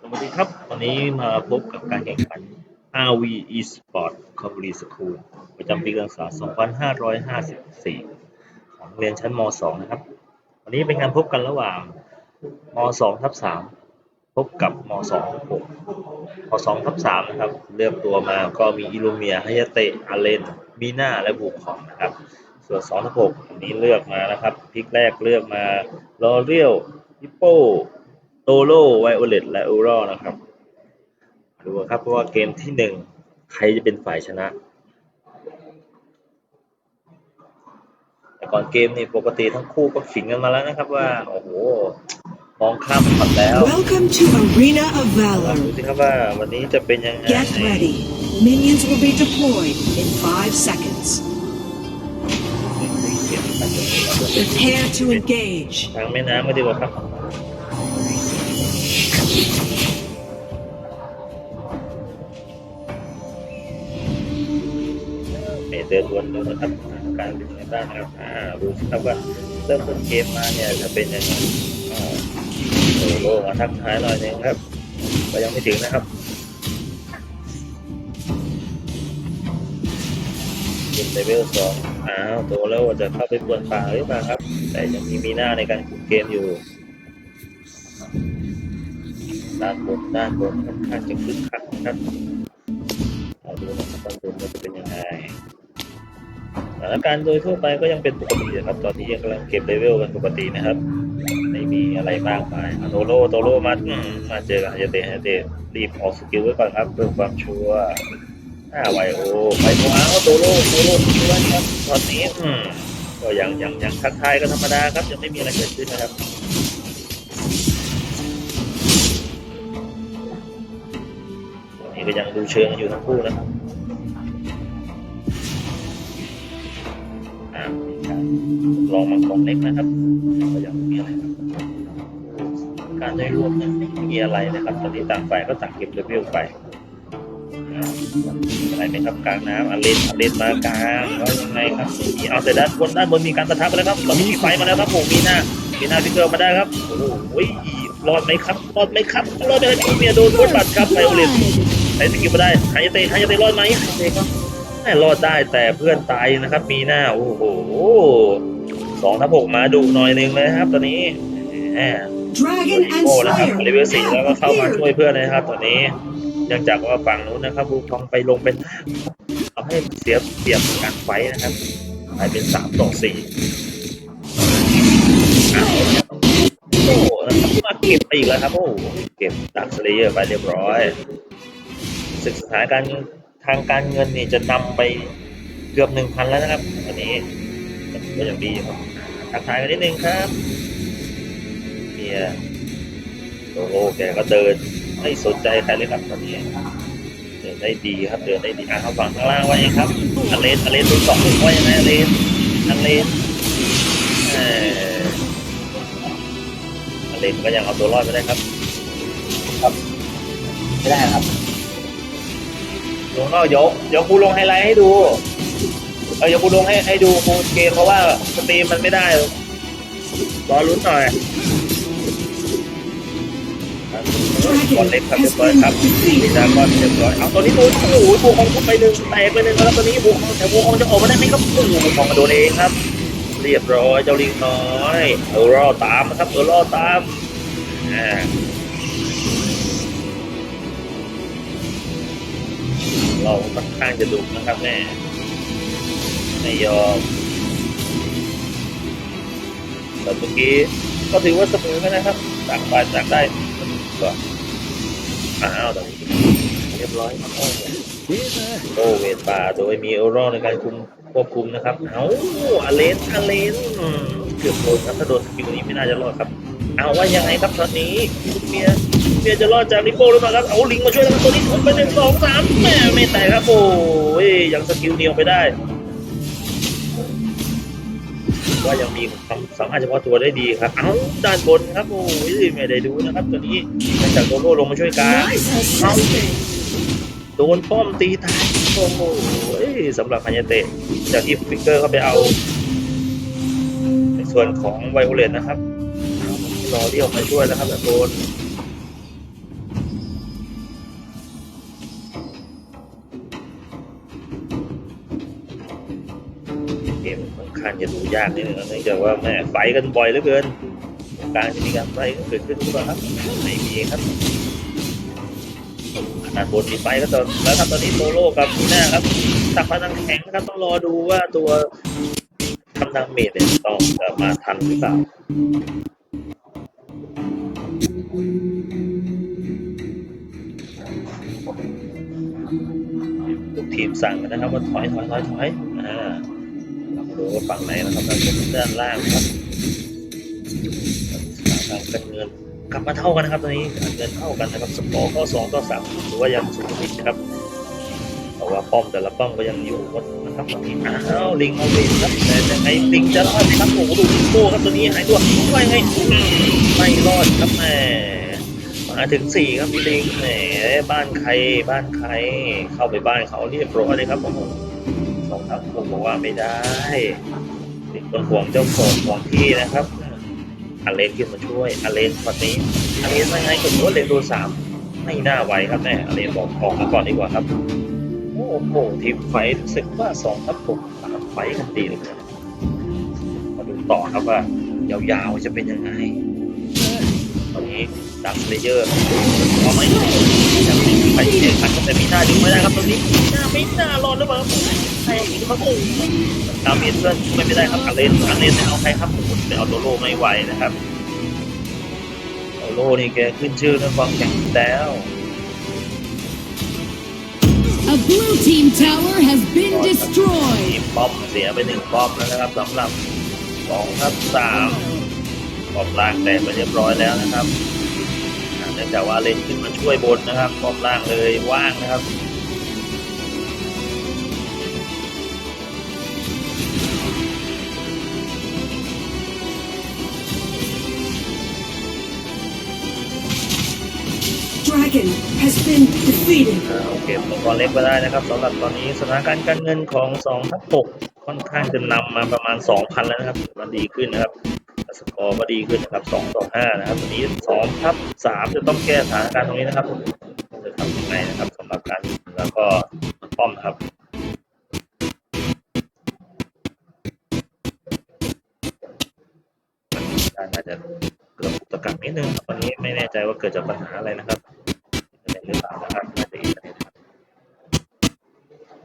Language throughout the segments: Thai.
สวัสดีครับ วันนี้มาพบกับการแข่งขัน RV Esport Company School ประจำปีการศึกษา 2554 ของเรียนชั้นม .2 นะครับ วันนี้เป็นการพบกันระหว่างม .2 ทับ 3 พบกับม .2 ทับ 6 ม .2 ทับ 3 นะครับ เลือกตัวมาก็มีอิลูเมียฮายาเตะอาเลน มีนาและบุคคองนะครับ ส่วน2ทับ6อันนี้เลือกมานะครับพลิกแรกเลือกมาลอเรียลฮิปโปโตโลไวโอเลตและอูรอนะครับดูครับเพราะว่าเกมที่หนึ่งใครจะเป็นฝ่ายชนะ แต่ก่อนเกมนี่ปกติทั้งคู่ก็ขิงกันมาแล้วนะครับว่า โอ้โหมองข้ามผ่อนแล้ว Welcome to Arena of มา Valor. ดูสิครับว่าวันนี้จะเป็นยังไง Get ready. Minions will be deployed in five seconds. Prepare to engage. ทางแม่น้ำก็ดีกว่าครับเมเดินวนดูนะครับการเป็นยังไงบ้างนะครับอ่าดูสิครับว่าเริ่มต้นเกมมาเนี่ยจะเป็นยังไงโอ้โหมาทักทายหน่อยหนึงครับก็ยังไม่ถึงนะครับเป็นเลเวลสอง อ้าวโตแล้วว่าจะเข้าไปปวนป่าหรือเปล่าครับ แต่ยังมีมีหน้าในการคุมเกมอยู่ด้านบนด้านบนค่อนข้างจะคึกคักนะครับเราดูนะครับด้านบนว่าจะเป็นยังไงสถานการณ์โดยทั่วไปก็ยังเป็นปกตินะครับ ตอนนี้ยังกำลังเก็บเลเวลกันปกตินะครับ ไม่มีอะไรมากมายโตโร่โตโร่มามาเจอกับฮายาเตะฮายาเตะรีบออกสกิลไว้ก่อนครับเพื่อความชัวร์ ห้าไวโอไวโออ้าวโตโร่โตโร่ช่วยครับตอนนี้อืมก็ยังยังยังทักทายกันธรรมดาครับยังไม่มีอะไรเกิดขึ้นนะครับนี่ก็ยังดูเชิงอยู่ทั้งคู่นะครับอ่ามีการลองมังกรเล็กนะครับก็ยังไม่มีอะไรครับการได้รวมนั้นไม่มีอะไรนะครับตอนนี้ต่างฝ่ายก็ต่างเก็บเลเวลไป อ่ามีอะไรไหมครับกลางน้ำอเลนอเลนมากลางแล้วยังไงครับมีเอาแต่ด้านบนด้านบนมีการประทับไปแล้วครับเรามีไฟมาแล้วครับผมมีหน้ามีหน้าพิกเกอร์มาได้ครับโอ้โหรอดไหมครับรอดไหมครับรอดไหมครับเมียโดนโดนบัตรครับไพโอเลนใช้สกิลมาได้หายเตะหายเตะรอดไหมหายเตะก็แม่รอดได้แต่เพื่อนตายนะครับ มีหน้าโอ้โหสองทับหกมาดุหน่อยหนึงเลยครับ ตอนนี้แหม Dragon โอ้ and นะครับ Slayer เลเวลสี่แล้วก็ have เข้ามาช่วย appeared. เพื่อนนะครับตอนนี้ เนื่องจากว่าฝั่งนู้นนะครับบูทองไปลงเป็นทำให้เสียเปรียบการไฟนะครับกลายเป็นสามต่อสี่โอ้โหนะครับมาเก็บไปอีกแล้วครับ โอ้เก็บดักสเลเยอร์ไปเรียบร้อยศึกสถานการณ์ทางการเงินนี่จะนำไปเกือบหนึ่งพันแล้วนะครับวันนี้ก็ยังดีอยู่ครับทักทายกันนิดนึงครับเมียโลโลแกก็เดิน ไม่สนใจใครเลยครับตอนนี้เดินได้ดีครับเดินได้ดีอะเขาฝั่งข้างล่างไว้เองครับอเลนอเลนดูสองหนึ่งไว้ยังไงอเลนอเลนเอ่ออเลนก็ยังเอาตัวรอดไม่ได้ครับไม่ได้ครับลงนอกยกเดี๋ยวครูลงไฮไลท์ให้ดูเออเดี๋ยวครูลงให้ให้ดูครูเกมเพราะว่าสตรีมมันไม่ได้รอลุ้นหน่อย บอลเล็กครับเรียบร้อยครับมีดากอนเรียบร้อยเอาตัวนี้ตัวโอ้โหบูคองเข้าไปหนึ่งแตกไปหนึ่งแล้วตอนนี้บูคองแต่บูคองจะออกมาได้ไหมครับโอ้โหบูคองมาโดนเองครับ เรียบร้อยเจ้าลิงน้อยเออรอตามครับเออรอตามอ่เราค่อนข้างจะดุนะครับแม่ไม่ยอมแต่เมื่อกี้ก็ถือว่าเสมอกันนะครับต่างฝ่ายต่างได้ ก็อ้าวตอนนี้เรียบร้อยครับโอ้เวทป่าโดยมีเออรอในการคุมควบคุมนะครับ เอาอเลนอเลนเกือบโดนครับถ้าโดนสกิลนี้ไม่น่าจะรอดครับ เอาว่ายังไงครับตอนนี้เมียเมียจะรอดจากลิโป้หรือเปล่าครับ เอาลิงมาช่วยแล้วครับตัวนี้ทุบไปหนึ่งสองสามแม่ไม่แตกครับโอ้ยยังสกิลเดียวไปได้ ว่ายังมีความสามารถเฉพาะตัวได้ดีครับ เอาด้านบนครับโอ้ยไม่ได้ดูนะครับ ตัวนี้มาจากโดโลลงมาช่วยกลาเอ้าโดนป้อมตีตายโอ้โหสำหรับพันยเตะจากที่ฟิกเกอร์เข้าไปเอา ในส่วนของไวโอเลตนะครับรอเรียวมาช่วยนะครับด้าน ข้างจะดูยากนิดนึงนะเนื่องจากว่าแม่ไฟกันบ่อยเหลือเกินกลางจะมีการไฟเกิดขึ้นหรือเปล่าครับไม่มีครับด้านบนมีไฟก็ตอนแล้วครับตอนนี้โซโล่กับนีน่าครับตักพลังแข็งนะครับต้องรอดูว่าตัวทำดาเมจเนี่ยต้องจะมาทันหรือเปล่าทุกทีมสั่งกันนะครับว่าถอยถอยถอยถอยอ่า ดูว่าฝั่งไหนนะครับเราจะด้านล่างครับสถานการเงินกลับมาเท่ากันนะครับตอนนี้การเงินเท่ากันนะครับสกอร์ก็สองต่อสามถือว่ายังสูงนิดนะครับแต่ว่าป้อมแต่ละป้อมก็ยังอยู่หมดนะครับตอนนี้อ้าวลิงเอาลิงครับแต่ยังไงลิงจะรอดไหมครับโอ้โหดูลิงโก้ครับตัวนี้หายตัวไม่ไงไม่รอดครับแหมมาถึงสี่ครับพี่ลิงแหมบ้านใครบ้านใครเข้าไปบ้านเขาเรียบร้อยเลยครับผม สองทัพผมบอกว่าไม่ได้ติดคนห่วงเจ้าของของที่นะครับอเลนขึ้นมาช่วยอเลนคนนี้อเลนยังไงกับตัวเลนโดนสามไม่น่าไหวครับแม่อเลนบอกออกมาก่อนดีกว่าครับโอ้โหทีมไฟรู้สึกว่าสองทัพผมสามไฟกันดีเลยมาดูต่อครับว่ายาวๆจะเป็นยังไง นนี้ดักเลเยอร์เอาไหมยังไม่มีใครแข่งขันกับแต่มีหน้าดึงไม่ได้ครับตรงนี้หน้าไม่น่ารอดหรือเปล่าใครครับโอ้ดาเมจเพื่อนช่วยไม่ได้ครับอาเลนอาเลนไม่เอาใครครับแต่เอาโดโลไม่ไหวนะครับโดโลนี่แกขึ้นชื่อเรื่องความแข็งแล้ว A blue team tower has been มี destroyed. ป้อมเสียไปหนึ่งป้อมแล้วนะครับสำหรับสองทับสาม ป้อมล่างแตกไปเรียบร้อยแล้วนะครับเนื่องจากว่าเลนขึ้นมาช่วยบนนะครับป้อมล่างเลยว่างนะครับ Dragon has been defeated. อ่าโอเคมังกรเล็กไปได้นะครับสำหรับตอนนี้สถานการณ์การเงินของ2ทับ6ค่อนข้างจะนำมาประมาณ 2,000 แล้วนะครับมันดีขึ้นนะครับ สกอร์ก็ดีขึ้นนะครับ2ต่อ5นะครับตอนนี้2ทับ3จะต้องแก้สถานการณ์ตรงนี้นะครับจะทำยังไงนะครับสำหรับการแล้วก็ป้อมครับการอาจจะเกิดอุตกักนิดนึงตอนนี้ไม่แน่ใจว่าเกิดจากปัญหาอะไรนะครับอินเทอร์เน็ตหรือเปล่านะครับน่าจะอินเทอร์เน็ตครับ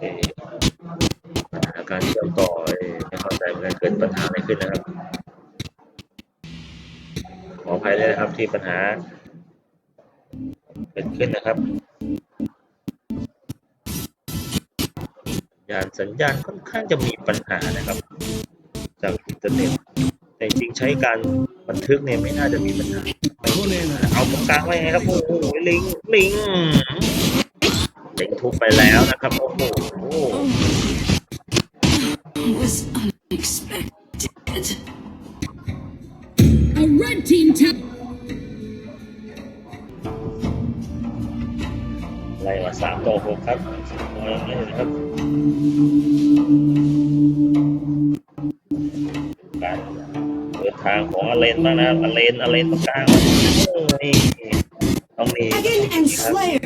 เอ่อปัญหาการเชื่อมต่อเอ่อไม่เข้าใจเหมือนกันเกิดปัญหาอะไรขึ้นนะครับ ที่ปัญหาเกิดขึ้นนะครับ สัญญาณสัญญาณค่อนข้างจะมีปัญหานะครับ จากอินเทอร์เน็ตแต่จริงใช้การบันทึกเนี่ยไม่น่าจะมีปัญหาเอาตรงกลางไว้ไงครับโอ้โหลิงลิงลิงทุบไปแล้วนะครับโอ้โห A red team tower. ไล่มาสามต่อหกครับมองไม่เห็นครับ การเปิดทางของอเลนบ้างนะครับอเลนอเลนตรงกลางโอ้นี่ต้องมี Dragon and Slayer.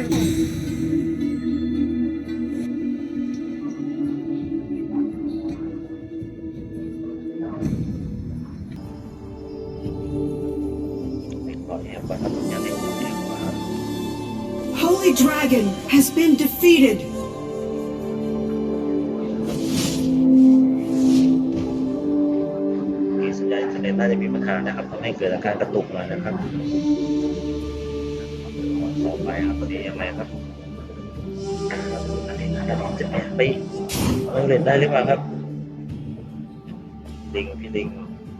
งพี่ลิง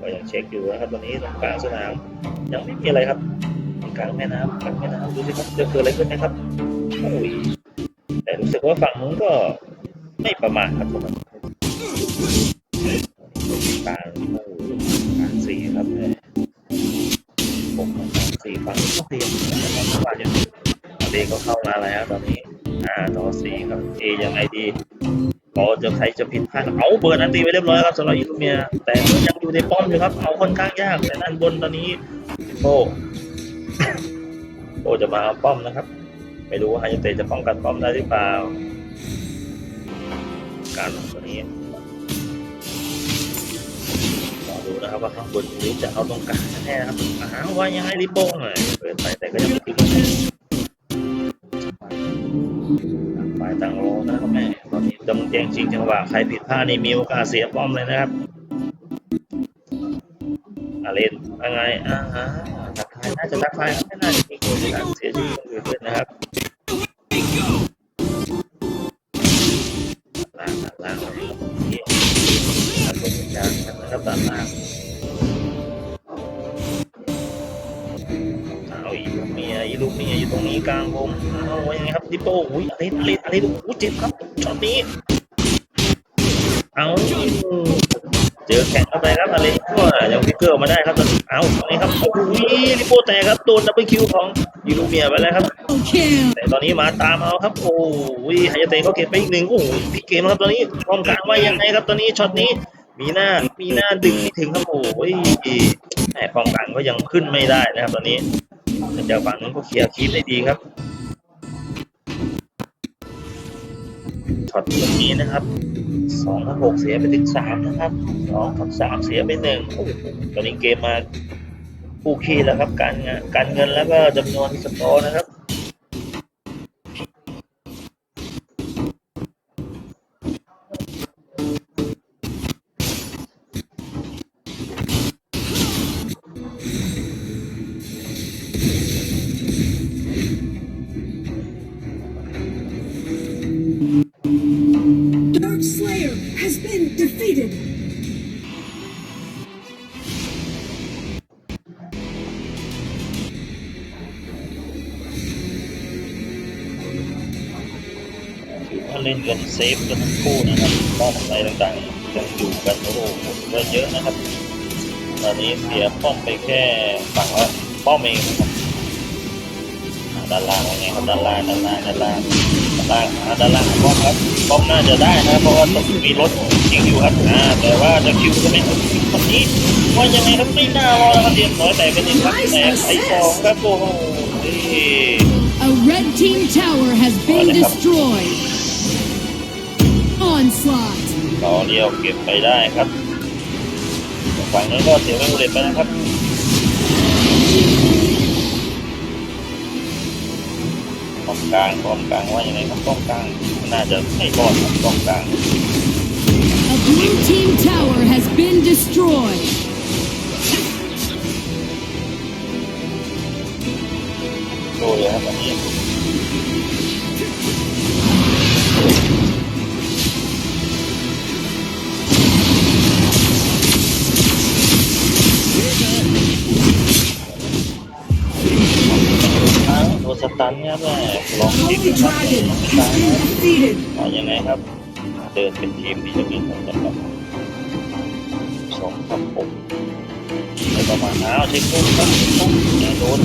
ก็ยังเช็คอยู่นะครับตอนนี้ตรงกลางสนามยังไม่มีอะไรครับกลางแม่น้ำกลางแม่น้ำดูสิครับจะเกิดอะไรขึ้นนะครับโอ้ย สึกว่าฝั่งนู้นก็ไม่ประมาทครับสำหรับกลางกลางสี่ครับแม่ผมสี่ฝั่งก็เตรียมนะครับว่าอยู่เดก็เข้ามาแล้วตอนนี้อ่าต่อสี่ครับเอยังไงดีพอจะใครจะผิดพลาดเอาเบิร์ดอันตีไปเรียบร้อยครับสำหรับอิลูเมีย แต่มันยังอยู่ในป้อมอยู่ครับ เอาค่อนข้างยากแต่ด้านบนตอนนี้โอ้โอ้จะมาเอาป้อมนะครับ ไม่รู้ว่าฮายาเตะจะป้องกันป้อมได้หรือเปล่า การลงตัวนี้รอดูนะครับว่าข้างบนนี้จะเอาตรงกลางแน่นะครับอ้าวว่ายังไงริโป้งเลยเปิดไปแต่ก็ยังไม่ถึงฝ่ายต่างโลนะครับแม่ตอนนี้ดำแจงจริงจังหวะใครผิดพลาดนี่มีโอกาสเสียป้อมเลยนะครับอาเลนยังไงอ่าฮะทักทายน่าจะทักทายไม่น่าจะมีคนเสียชีวิตคนอื่นด้วยนะครับ อะไรอะไรอะไรดูอู้เจ็บครับช็อตนี้เอาเจอแข่งเข้าไปครับอะไรก็ยังพิกเกอร์มาได้ครับเอาตรงนี้ครับโอ้ยดิโป้แต่ครับโดนดับเบิลคิวของอีลูเมียไปแล้วครับแต่ตอนนี้มาตามเอาครับ โอ้ยฮายาเตะก็เก็บไปอีกหนึ่งโอ้ยพี่เกมครับตอนนี้พร้อมกลางว่ายังไงครับตอนนี้ช็อตนี้มีหน้ามีหน้าดึงไม่ถึงครับโอ้ยแหมพร้อมกลางก็ยังขึ้นไม่ได้นะครับ ตอนนี้แต่จากฝั่งนั้นก็เคลียร์คีปได้ดีครับ ช็อตตรงนี้นะครับสองกับหกเสียไปถึงสามนะครับสองกับสามเสียไปหนึ่งโอ้ตอนนี้เกมมาคู่ขี้แล้วครับ การงานการเงินแล้วก็จำนวนสกอร์นะครับ เล่นกันเซฟกันทั้งคู่นะครับป้อมอะไรต่างๆยังอยู่กันโอ้โหก็เยอะนะครับ ตอนนี้เสียป้อมไปแค่ฝั่งละป้อมเองนะครับอ่าด้านล่างว่าไงครับด้านล่างด้านล่างด้านล่างด้านล่างอ่าด้านล่างของป้อมครับป้อมน่าจะได้นะเพราะว่าต้องมีรถยิงอยู่ครับอ่าแต่ว่าจะคิวจะไม่ถึงคนนี้ว่ายังไงครับไม่น่ารอดนะครับเรียบร้อยแต่เป็นหนึ่งครับแต่ไอ้สองครับโอ้โหนี่ A red team tower has been destroyed. Onslaught. ต่อเดียวเก็บไปได้ครับฝั่งนั้นก็เสียไม่บุเรตไปนะครับป้อมกลางป้อมกลางว่ายังไงครับป้อมกลางน่าจะไม่รอดครับป้อมกลาง A blue team tower has been destroyed. โตเลยครับอันนี้ ตันเนี่ยแม่ลอง The ยิง Holy ครับเอายังไงครับ เดินเป็นทีมที่จะมีผลกันครับสองกับผมในประมาณอ้าวเช็คปุ๊บครับปุ๊บอย่าโดน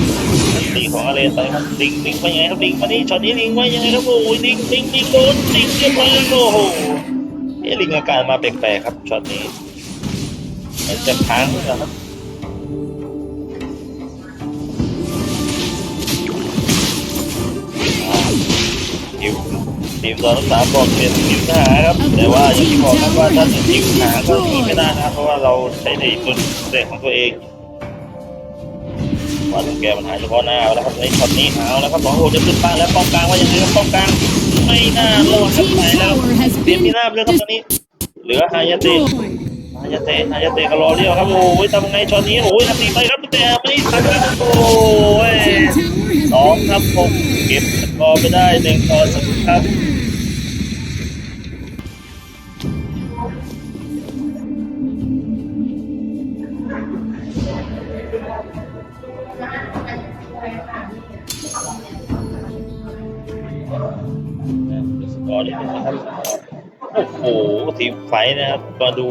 อันตีของอาเลนไปครับลิงลิงไปยังไงครับลิงมานี่ช็อตนี้ลิงไว้ยังไงครับโอ้ยลิงลิงลิงโดนลิงเรียบร้อยแล้วโอ้โหเอลิงอาการมาแปลกๆครับช็อตนี้มันจะค้างหรือเปล่าครับ ทีมทีมตอนรักษาบอกเปลี่ยนทีมทหารครับ แต่ว่าอย่างที่บอกครับว่าถ้าเป็นทีมทหารก็ยิงไม่ได้นะครับเพราะว่าเราใช้ในตัวเด็กของตัวเองว่าถึงแกมันหายเฉพาะหน้าแล้วครับในช็อตนี้เอาแล้วครับสองโอ้จะขึ้นบ้านแล้วป้องกลางว่ายังไงครับป้องกลางไม่น่ารอ Blue ดครับ team ไปแล้ว tower has เตรียม been มีหน้าไปแล้วครับตอนนี้ เหลือฮายาเตะ destroyed. ฮายาเตะฮายาเตะก็รอเรียวครับโอ้ยทำไงช็อตนี้โอ้ยทำดีไปครับแต่ไม่ทันครับโอ้ย Team tower สอง has ครับ been ผมเก็บสกอร์ไปได้หนึ่งต่อศูนย์ครับสกอร์นิดนึงนะครับโอ้โหทีมไฟนะครับมาดู